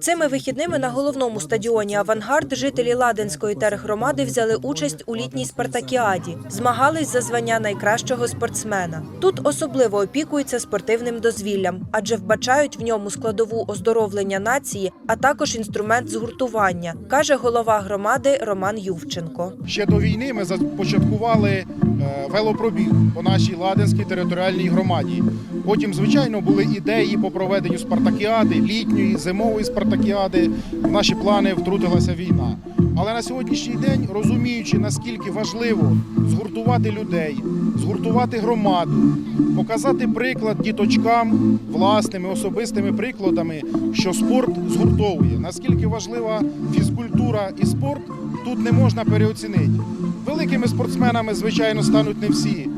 Цими вихідними на головному стадіоні Авангард жителі Ладенської тергромади взяли участь у літній спартакіаді, змагались за звання найкращого спортсмена. Тут особливо опікуються спортивним дозвіллям, адже вбачають в ньому складову оздоровлення нації, а також інструмент згуртування, каже голова громади Роман Ювченко. Ще до війни ми започаткували е, велопробіг по нашій Ладенській територіальній громаді. Потім, звичайно, були ідеї по проведенню спартакіади, літньої, зимової спартакіади. В наші плани втрутилася війна. Але на сьогоднішній день, розуміючи, наскільки важливо згуртувати людей, згуртувати громаду, показати приклад діточкам власними особистими прикладами, що спорт згуртовує. Наскільки важлива фізкультура і спорт, тут не можна переоцінити. Великими спортсменами, звичайно, стануть не всі,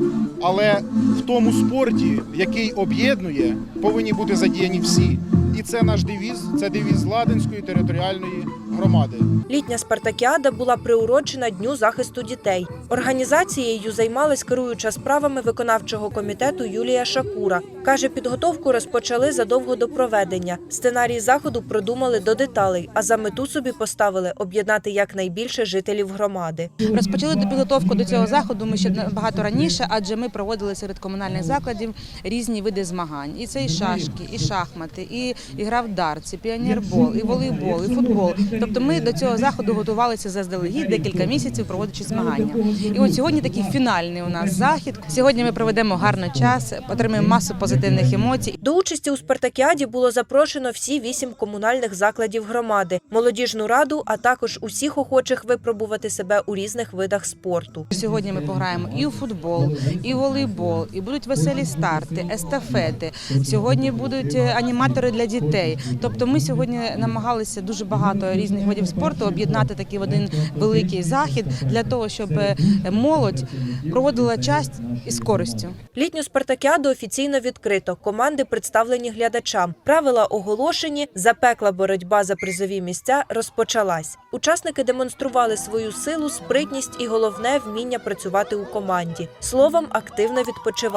але в тому спорті, який об'єднує, повинні бути задіяні всі. І це наш девіз, це девіз Ладенської територіальної громади. Літня спартакіада була приурочена Дню захисту дітей. Організацією займалась керуюча справами виконавчого комітету Юлія Шакура. Каже, підготовку розпочали задовго до проведення. Сценарій заходу продумали до деталей, а за мету собі поставили об'єднати якнайбільше жителів громади. Розпочали підготовку до цього заходу ми ще багато раніше, адже ми проводили серед комунальних закладів різні види змагань. І це і шашки, і шахмати, і гра в дартс, і піонербол, і волейбол, і футбол. Тобто ми до цього заходу готувалися заздалегідь декілька місяців, проводячи змагання. І от сьогодні такий фінальний у нас захід. Сьогодні ми проведемо гарний час, отримаємо масу позитивних емоцій. До участі у спартакіаді було запрошено всі вісім комунальних закладів громади, молодіжну раду, а також усіх охочих випробувати себе у різних видах спорту. Сьогодні ми пограємо і у футбол, і волейбол, і будуть веселі старти, естафети. Сьогодні будуть е, аніматори для дітей. Тобто, ми сьогодні намагалися дуже багато різних видів спорту об'єднати такий один великий захід для того, щоб е, молодь проводила час із користю. Літню спартакіаду офіційно відкрито. Команди представлені глядачам. Правила оголошені. Запекла боротьба за призові місця розпочалась. Учасники демонстрували свою силу, спритність і головне вміння працювати у команді. Словом, активно відпочивали.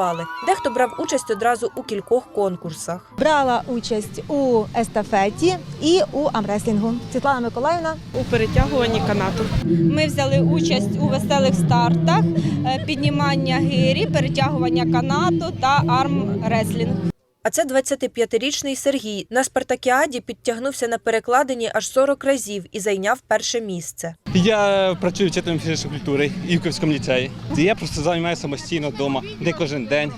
Дехто брав участь одразу у кількох конкурсах. брала участь у естафеті і у амреслінгу. Світлана Миколаївна у перетягуванні канату. Ми взяли участь у веселих стартах, е, піднімання гирі, перетягування канату та армреслінг. А це 25-річний Сергій. На спартакіаді підтягнувся на перекладині аж 40 разів і зайняв перше місце. Я працюю вчителем фізичної культури Івківському ліцеї. Я просто займаюся самостійно вдома, не кожен день.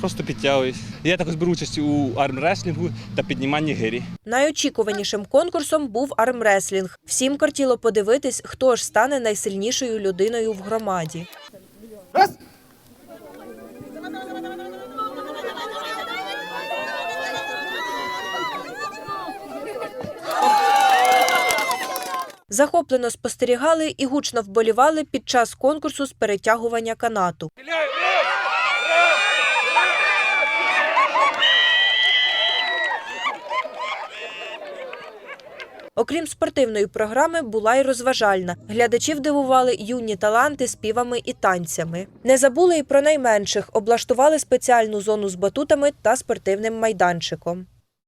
Просто підтягуюсь. Я також беру участь у армреслінгу та підніманні гирі. Найочікуванішим конкурсом був армреслінг. Всім кортіло подивитись, хто ж стане найсильнішою людиною в громаді. Захоплено спостерігали і гучно вболівали під час конкурсу з перетягування канату. Окрім спортивної програми, була й розважальна. Глядачів дивували юні таланти співами і танцями. Не забули і про найменших, облаштували спеціальну зону з батутами та спортивним майданчиком.